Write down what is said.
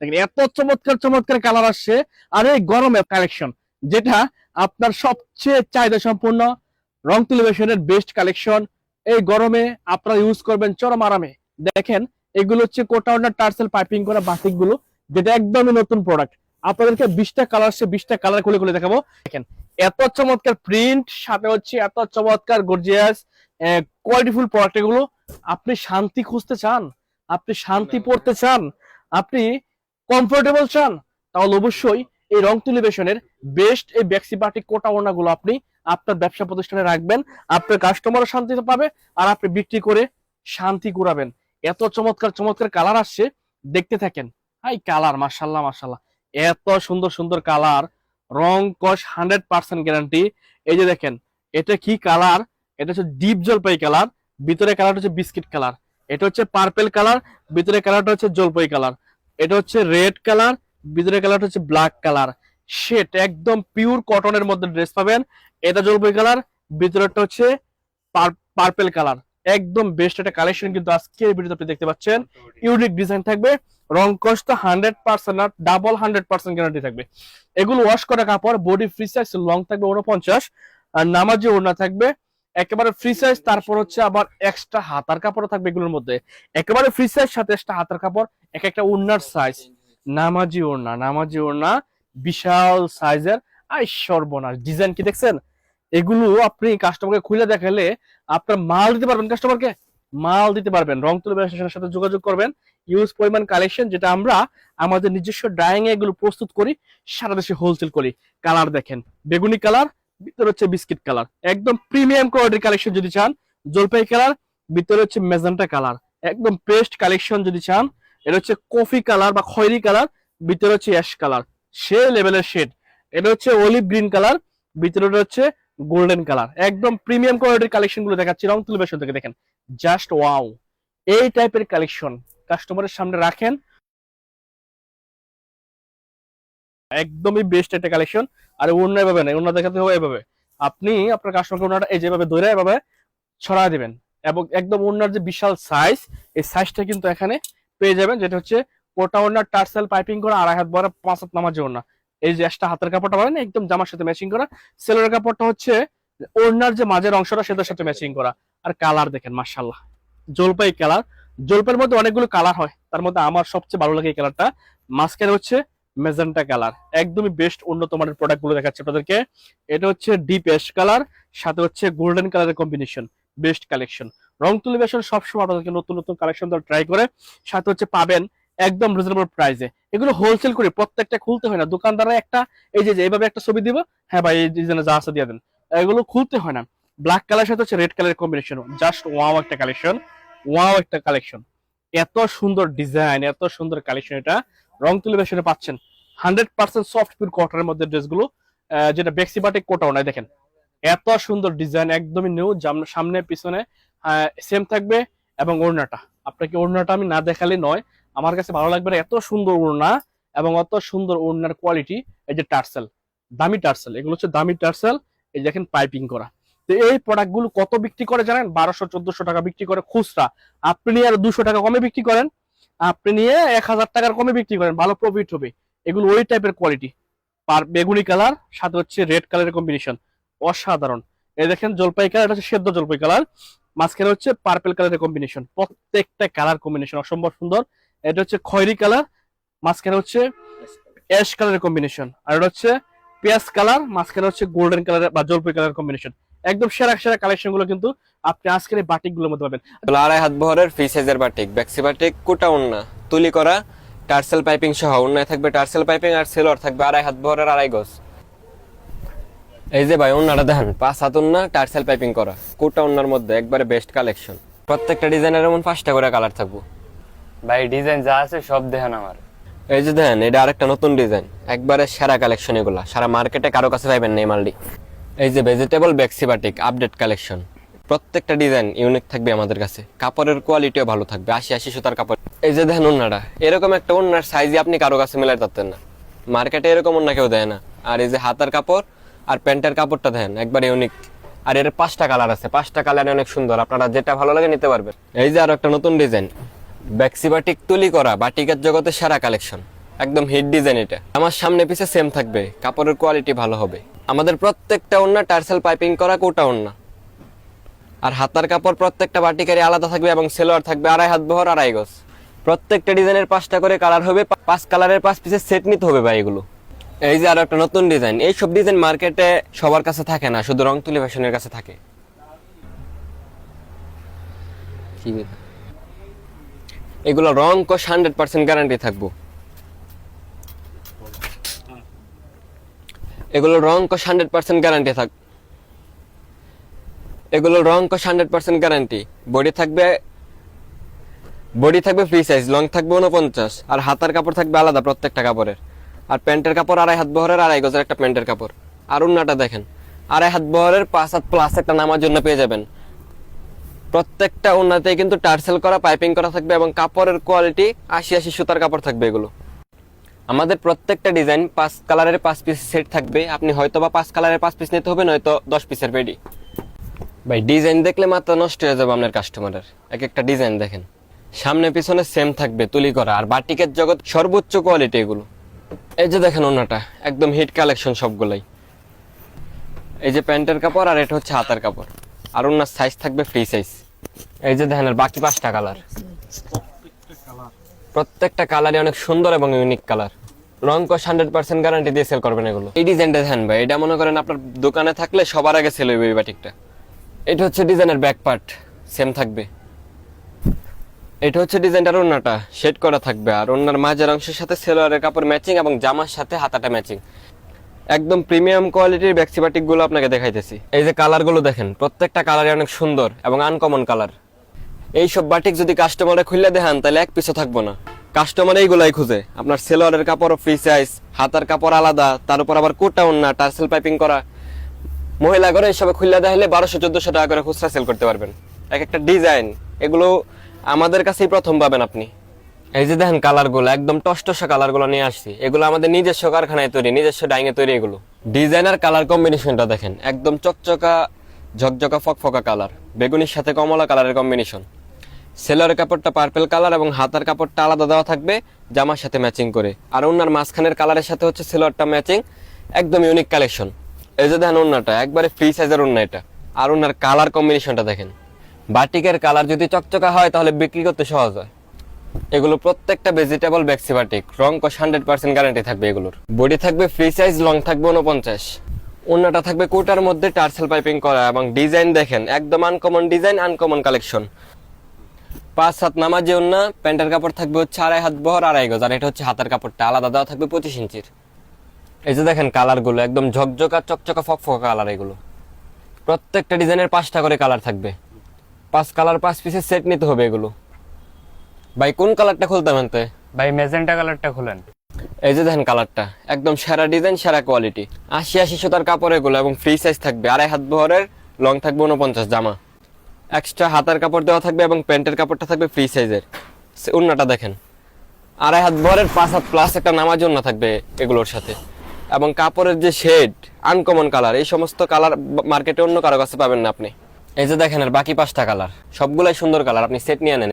দেখেন এত চমৎকার চমৎকার কালার আসছে আর এই গরমে কালেকশন যেটা আপনার সবচেয়ে চাহিদা সম্পূর্ণ রং টেলিভিশনের বেস্ট কালেকশন এই গরমে আপনারা ইউজ করবেন চরম আরামে। দেখেন এগুলো হচ্ছে কোটাউনার টার্সেল পাইপিং করা বাটিকগুলো যেটা একদমই নতুন প্রোডাক্ট আপনাদেরকে বিশটা কালার সে বিশটা কালার খুলে খুলে দেখাবো। দেখেন এত চমৎকার প্রিন্ট সাথে হচ্ছে এত চমৎকার গর্জিয়াস কোয়ালিটিফুল প্রোডাক্ট এগুলো। আপনি শান্তি খুঁজতে চান আপনি শান্তি পড়তে চান আপনি কমফোর্টেবল চান, তাহলে অবশ্যই এই রং টেলিভিশনের বেস্ট এই ব্যাক্সি বাটিক কোটা ওড়নাগুলো আপনি আপনার ব্যবসা প্রতিষ্ঠানে রাখবেন, আপনার কাস্টমারও শান্তিতে পাবে আর আপনি বিক্রি করে শান্তি কুড়াবেন। এত চমৎকার চমৎকার কালার আসছে, দেখতে থাকেন। হাই কালার মার্শাল্লাহ মার্শাল্লাহ এত সুন্দর সুন্দর কালার রং কস হান্ড্রেড পার্সেন্ট গ্যারান্টি এই যে দেখেন, এটা কি কালার এটা হচ্ছে ডিপ জলপাই কালার ভিতরে কালারটা হচ্ছে বিস্কিট কালার এটা হচ্ছে পার্পেল কালার ভিতরে কালারটা হচ্ছে জলপাই কালার এটা হচ্ছে রেড কালার ভিতরে কালারটা হচ্ছে ব্ল্যাক কালার শেট একদম পিওর কটনের মধ্যে ড্রেস পাবেন। এটা জলপাই কালার ভিতরেরটা হচ্ছে পার্পেল কালার একদম বেস্ট একটা কালেকশন কিন্তু আজকে এই ভিডিওতে আপনি দেখতে পাচ্ছেন। ইউনিক ডিজাইন থাকবে। রং কস্ট হান্ড্রেড পার্সেন্ট আর ডাবল হান্ড্রেড পার্সেন্ট গ্যারান্টি থাকবে। এগুলো ওয়াশ করা কাপড় বডি ফ্রি সাইজ লং থাকবে উনপঞ্চাশ আর নামাজি ওড়না থাকবে। একেবারে ফ্রি সাইজ তারপর হচ্ছে আবার এক্সট্রা হাতার কাপড় থাকবে এগুলোর মধ্যে। একেবারে ফ্রি সাইজ সাথে এক্সট্রা হাতার কাপড় এক একটা ওড়নার সাইজ নামাজি ওড়না নামাজি ওড়না বিশাল সাইজের আই সর্বনাশ। ডিজাইন কি দেখছেন? এগুলো আপনি কাস্টমারকে খুলে দেখালে আপনার মাল দিতে পারবেন কাস্টমারকে মাল দিতে পারবেন। রং তুলে ব্যবসার সাথে যোগাযোগ করবেন। ইউজ পরিমাণ কালেকশন যেটা আমরা আমাদের নিজস্ব ড্রাইং এগুলো প্রস্তুত করি, সারা দেশে হোলসেল করি। কালার দেখেন। বেগুনি কালার ভিতরে হচ্ছে বিস্কিট কালার। একদম প্রিমিয়াম কোয়ালিটির কালেকশন যদি চান, জলপাই কালার, ভিতরে হচ্ছে মেজেন্টা কালার। একদম পেস্ট কালেকশন যদি চান, এটা হচ্ছে কফি কালার বা খয়েরি কালার, ভিতরে হচ্ছে অ্যাশ কালার। সে লেভেলের শেড এটা হচ্ছে অলিভ গ্রিন কালার, ভিতরে হচ্ছে গোল্ডেন কালার। একদম প্রিমিয়াম কোয়ালিটির কালেকশনগুলো দেখাচ্ছি রং তুলে বেশন থেকে দেখেন। জাস্ট ওয়াও এই টাইপের কালেকশন কাস্টমারের সামনে রাখেন একদমই বেস্ট একটা কালেকশন আর অন্য এভাবে না অন্য দেখাতে হবে এভাবে। আপনি আপনার কাস্টমারকে ওনাটা এই যেভাবে ধরে এভাবে ছড়া দিবেন। এবং একদম ওনার যে বিশাল সাইজ এই সাইজটা কিন্তু এখানে পেয়ে যাবেন, যেটা হচ্ছে কোটা ওনার টার্সেল পাইপিং করা, আড়াই হাত বড় পাঁচ হাত নামার জন্য। এই যে একটা হাতের কাপড়টা পাবেন একদম জামার সাথে ম্যাচিং করা। সেলের কাপড়টা হচ্ছে ওড়নার যে মাঝের অংশটা, সেটার সাথে ম্যাচিং করা। আর কালার দেখেন মার্শাল্লাহ জলপাই কালার জলপাইয়ের মধ্যে অনেকগুলো কালার হয়। তার মধ্যে আমার সবচেয়ে ভালো লাগে এই কালারটা মাস্কের হচ্ছে মেজেন্টা কালার। একদমই বেস্ট উন্নত মানের প্রোডাক্টগুলো দেখাচ্ছে আপনাদেরকে। এটা হচ্ছে ডিপ অ্যাশ কালার সাথে হচ্ছে গোল্ডেন কালারের কম্বিনেশন বেস্ট কালেকশন রং তুলি বেশন সবসময় আপনাদেরকে নতুন নতুন কালেকশন ট্রাই করে। সাথে হচ্ছে পাবেন একদম রিজনেবল প্রাইসে এগুলো হোলসেল করে প্রত্যেকটা খুলতে হয় না। দোকানদাররা একটা, এই যে এইভাবে একটা ছবি দিব হ্যাঁ ভাই, এই ডিজাইনে যা আছে দিয়ে দেন। এগুলো খুলতে হয় না। ব্ল্যাক কালার সাথে হচ্ছে রেড কালারের কম্বিনেশন জাস্ট ওয়াও একটা কালেকশন ওয়াও একটা কালেকশন এত সুন্দর ডিজাইন এত সুন্দর কালেকশন এটা। রং তুলে বেশনে পাচ্ছেন। হান্ড্রেড পার্সেন্ট সফট পিওর কটনের মধ্যে ড্রেসগুলো যেটা বেক্সি বাটে কোটাও নাই, দেখেন। এত সুন্দর ডিজাইন একদমই নিউ সামনে, পিছনে সেম থাকবে এবং ওড়নাটা। আপনাকে ওড়নাটা আমি না দেখালে নয়, আমার কাছে ভালো লাগবে এত সুন্দর ওড়না এবং অত সুন্দর ওড়নার কোয়ালিটি এই যে টার্সেল, দামি টার্সেল, এগুলো হচ্ছে দামি টার্সেল, এই দেখেন পাইপিং করা। তো এই প্রোডাক্টগুলো কত বিক্রি করে জানেন? বারোশো, চোদ্দশো টাকা বিক্রি করে খুচরা। আপনি আর দুশো টাকা কমে বিক্রি করেন আপনি নিয়ে এক হাজার টাকার কমে বিক্রি করেন, ভালো প্রফিট হবে। এগুলো ওই টাইপের কোয়ালিটি পার বেগুনি কালার সাথে হচ্ছে রেড কালারের কম্বিনেশন অসাধারণ। এই দেখেন জলপাই কালার এটা হচ্ছে সেদ্ধ জলপাই কালার মাঝখানে হচ্ছে পার্পেল কালারের কম্বিনেশন প্রত্যেকটা কালার কম্বিনেশন অসম্ভব সুন্দর। এটা হচ্ছে খয়েরি কালার মাঝখানে হচ্ছে অ্যাশ কালারের কম্বিনেশন আর এটা হচ্ছে পেঁয়াজ কালার মাঝখানে হচ্ছে গোল্ডেন কালার বা জলপাই কালার কম্বিনেশন একদম সেরা সেরা কালেকশনগুলো কিন্তু আপনি আজকের এই বাটিকগুলোর মধ্যে পাবেন। আড়াই হাত বহরের ফ্রি সাইজের বাটিক ব্যাক্সি বাটিক কোটা উন্না তুলি করা টার্সেল পাইপিং সহ উন্নায় থাকবে টার্সেল পাইপিং আর সেলর থাকবে আড়াই হাত বহরের আড়াই গজ। এই যে ভাই উন্নাটা দেখেন পাঁচ হাত উন্না টার্সেল পাইপিং করা কোটা উন্নার মধ্যে একবারে বেস্ট কালেকশন প্রত্যেকটা ডিজাইনের এমন পাঁচটা করে কালার থাকব। ভাই ডিজাইন যা আছে সব দেখেন আমার। এই যে দেখেন এটা আরেকটা নতুন ডিজাইন একবারে সেরা কালেকশন এগুলা সারা মার্কেটে কারও কাছে পাইবেন না এই মালটি। এই যে ভেজিটেবল ব্যাক্সি বাটিক আপডেট কালেকশন প্রত্যেকটা ডিজাইন ইউনিক থাকবে আমাদের কাছে। কাপড়ের কোয়ালিটিও ভালো থাকবে। আশি আশি সুতার কাপড়। এই যে দেখেন ওন্নাটা। এরকম একটা ওন্নার সাইজই আপনি কারও কাছে মেলাতে পারতেন না। মার্কেটে এরকম ওন্না কেউ দেয় না। আর এই যে হাতার কাপড় আর প্যান্টের কাপড়টা দেন একবার ইউনিক আর এর পাঁচটা কালার আছে। পাঁচটা কালার অনেক সুন্দর। আপনারা যেটা ভালো লাগে নিতে পারবেন। এই যে আরও একটা নতুন ডিজাইন ব্যাক্সি বাটিক তুলি করা, বাটিকের জগতে সেরা কালেকশন একদম হিট ডিজাইন এটা। আমার সামনে পিছে সেম থাকবে। কাপড়ের কোয়ালিটি ভালো হবে। আমাদের প্রত্যেকটা ওন্না টার্সেল পাইপিং করা কোটা ওন্না আর হাতার কাপড় প্রত্যেকটা বাটিকারি আলাদা থাকবে এবং সেলোয়ার থাকবে আড়াই হাত বহর, আড়াই গজ। প্রত্যেকটা ডিজাইনের পাঁচটা করে কালার হবে পাঁচ কালারের পাঁচ পিসের সেট নিতে হবে ভাই এগুলো। এই যে আরও একটা নতুন ডিজাইন এই সব ডিজাইন মার্কেটে সবার কাছে থাকে না, শুধু রং তুলি ফ্যাশনের কাছে থাকে। এগুলো রং কষ হান্ড্রেড পার্সেন্ট গ্যারান্টি থাকব। এগুলো রং কষ হান্ড্রেড পার্সেন্ট গ্যারান্টি থাক। এগুলো রং কষ হান্ড্রেড পার্সেন্ট গ্যারান্টি বডি থাকবে বডি থাকবে ফ্রি সাইজ লং থাকবে উনপঞ্চাশ আর হাতার কাপড় থাকবে আলাদা প্রত্যেকটা কাপড়ের। আর প্যান্টের কাপড় আড়াই হাত বহরের, আড়াই গজের একটা প্যান্টের কাপড়। আর উন্নাটা দেখেন, আড়াই হাত বহরের, পাঁচ হাত প্লাস একটা নামার জন্য পেয়ে যাবেন। প্রত্যেকটা উন্নাতে কিন্তু টার্সেল করা, পাইপিং করা থাকবে এবং কাপড়ের কোয়ালিটি আশি আশি সুতার কাপড় থাকবে এগুলো। আমাদের প্রত্যেকটা ডিজাইন পাঁচ কালারের পাঁচ পিস সেট থাকবে। আপনি হয়তো বা পাঁচ কালারের পাঁচ পিস নিতে হবে, নয়তো দশ পিসের রেডি ভাই ডিজাইন দেখলে মাত্র নষ্ট হয়ে যাবে আপনার কাস্টমারের এক একটা ডিজাইন দেখেন। সামনে পিছনে সেম থাকবে, তুলি করা। আর বাটিকের জগৎ সর্বোচ্চ কোয়ালিটি এগুলো। এই যে দেখেন ওনাটা, একদম হিট কালেকশন সবগুলাই। এই যে প্যান্টের কাপড় আর এটা হচ্ছে হাতার কাপড়। আর ওনার সাইজ থাকবে ফ্রি সাইজ এই যে দেখেন, আর বাকি পাঁচটা কালার প্রত্যেকটা কালারই অনেক সুন্দর এবং ইউনিক কালার। রং কস হান্ড্রেড পার্সেন্ট গ্যারান্টি দিয়ে সেল করবেন এগুলো। এই ডিজাইনটা দেখেন ভাই, এটা মনে করেন আপনার দোকানে থাকলে সবার আগে সেল হইবে এই বাটিকটা। এটা হচ্ছে ডিজাইনের ব্যাক পার্ট সেম থাকবে। এটা হচ্ছে ডিজাইনটার ওন্নাটা শেড করা থাকবে। আর ওন্নার মাঝের অংশের সাথে সেলোয়ারের কাপড় ম্যাচিং এবং জামার সাথে হাতাটা ম্যাচিং একদম প্রিমিয়াম কোয়ালিটির ব্যাক্সি বাটিকগুলো আপনাকে দেখাইতেছি। এই যে কালারগুলো দেখেন, প্রত্যেকটা কালারই অনেক সুন্দর এবং আনকমন কালার এই সব বাটিক যদি কাস্টমারে খুললে দেখান, তাহলে এক পিছও থাকব না। কাস্টমার এইগুলাই খুঁজে। আপনার সেলোয়ারের কাপড় ফ্রি সাইজ হাতার কাপড় আলাদা, তার উপর আবার কোটা ওন্না, টার্সেল পাইপিং করা। মহিলা ঘরে এসবে খুললে দেখালে বারোশো, চোদ্দশো টাকা করে খুচরা সেল করতে পারবেন। এক একটা ডিজাইন এগুলো আমাদের কাছেই প্রথম পাবেন আপনি। এই যে দেখেন কালারগুলো একদম টসটসা কালারগুলো নিয়ে আসছি। এগুলো আমাদের নিজস্ব কারখানায় তৈরি, নিজস্ব ডাইঙে তৈরি এগুলো। ডিজাইনার কালার কম্বিনেশনটা দেখেন, একদম চকচকা, ঝকঝকা, ফকফকা কালার বেগুনির সাথে কমলা কালারের কম্বিনেশন সেলোয়ারের কাপড়টা পার্পেল কালার এবং হাতার কাপড়টা আলাদা দেওয়া থাকবে, জামার সাথে ম্যাচিং করে। আর ওনার মাঝখানের কালারের সাথে হচ্ছে সেলোয়ারটা ম্যাচিং একদম ইউনিক কালেকশন এই যে দেখেন ওনাটা একবারে ফ্রি সাইজের ওনা এটা। আর ওনার কালার কম্বিনেশনটা দেখেন। বাটিকের কালার যদি চকচকা হয়, তাহলে বিক্রি করতে সহজ হয়। এগুলো প্রত্যেকটা ভেজিটেবল ব্যাক্সি বাটিক রং কষ হান্ড্রেড পার্সেন্ট গ্যারান্টি থাকবে এগুলোর। বডি থাকবে ফ্রি সাইজ লং থাকবে উনপঞ্চাশ ওনাটা থাকবে কোটার মধ্যে টার্সেল পাইপিং করা এবং ডিজাইন দেখেন, একদম আনকমন ডিজাইন আনকমন কালেকশন পাঁচ সাত নামাজে ওন্না প্যান্টের কাপড় থাকবে হচ্ছে আড়াই হাত বহর আড়াই গজ আর এটা হচ্ছে হাতের কাপড়টা। আলাদা দেওয়া থাকবে পঁচিশ ইঞ্চির। এই যে দেখেন কালারগুলো একদম ঝকঝকা চকচকা ফকফকা কালার এগুলো। প্রত্যেকটা ডিজাইনের পাঁচটা করে কালার থাকবে। পাঁচ কালার পাঁচ পিসের সেট নিতে হবে এগুলো। ভাই কোন কালারটা খুলতে মানতে ভাই মেজেন্টা কালারটা খুলেন। এই যে দেখেন কালারটা একদম সেরা ডিজাইন সেরা কোয়ালিটি আশি আশি সুতার কাপড় এগুলো এবং ফ্রি সাইজ থাকবে। আড়াই হাত বহরের লং থাকবে উনপঞ্চাশ জামা। এক্সট্রা হাতার কাপড় দেওয়া থাকবে এবং প্যান্টের কাপড়টা থাকবে ফ্রি সাইজের উন্নাটা দেখেন। আড়াই হাত ভরের পাঁচ হাত প্লাস একটা নামাজ অন্য থাকবে এগুলোর সাথে। এবং কাপড়ের যে শেড আনকমন কালার এই সমস্ত কালার মার্কেটে অন্য কারও কাছে পাবেন না আপনি। এই যে দেখেন আর বাকি পাঁচটা কালার সবগুলাই সুন্দর কালার আপনি সেট নিয়ে নেন।